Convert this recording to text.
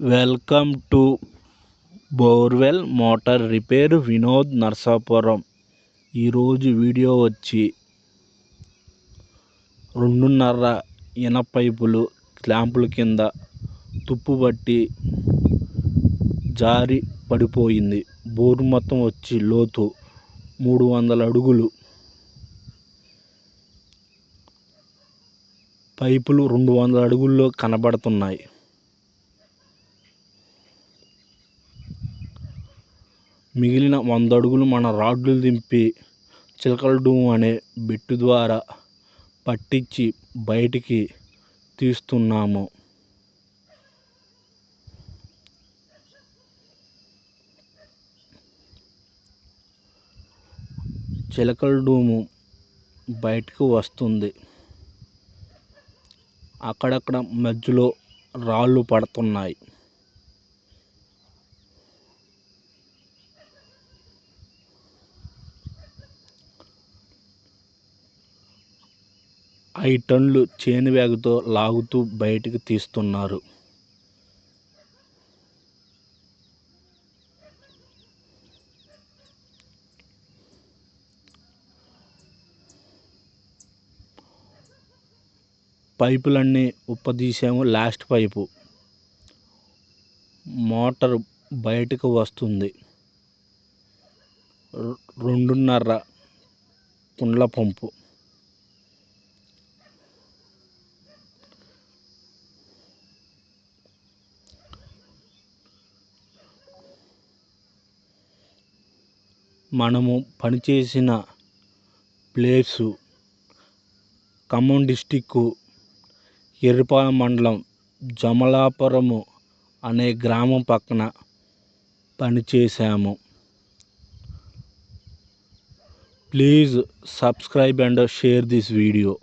Welcome to borewell motor repair Vinod Narasapuram. ఈరోజు video వచ్చి రెండున్నర ఇన పైపులు క్లాంపుల కింద తుప్పు పట్టి జారి పడిపోయింది. బోరు మొత్తం వచ్చి లోతు మూడు వందల అడుగులు. పైపులు రెండు వందల అడుగుల్లో కనబడుతున్నాయి. మిగిలిన వంద అడుగులు మన రాడ్లు దింపి చిలకల డూమ్ అనే బిట్టు ద్వారా పట్టించి బయటికి తీస్తున్నాము. చిలకల డూము బయటకు వస్తుంది. అక్కడక్కడ మధ్యలో రాళ్ళు పడుతున్నాయి. ఐదు టన్నులు చేను బ్యాగుతో లాగుతూ బయటికి తీస్తున్నారు. పైపులన్నీ ఉప్పదీసాము లాస్ట్ పైపు. మోటార్ బయటకు వస్తుంది. రెండున్నర పుండ్ల పంపు. మనము పనిచేసిన ప్లేసు ఖమ్మం డిస్టిక్కు ఎర్రిపాలెం మండలం జమలాపురము అనే గ్రామం పక్కన పనిచేశాము. Please subscribe and share this video.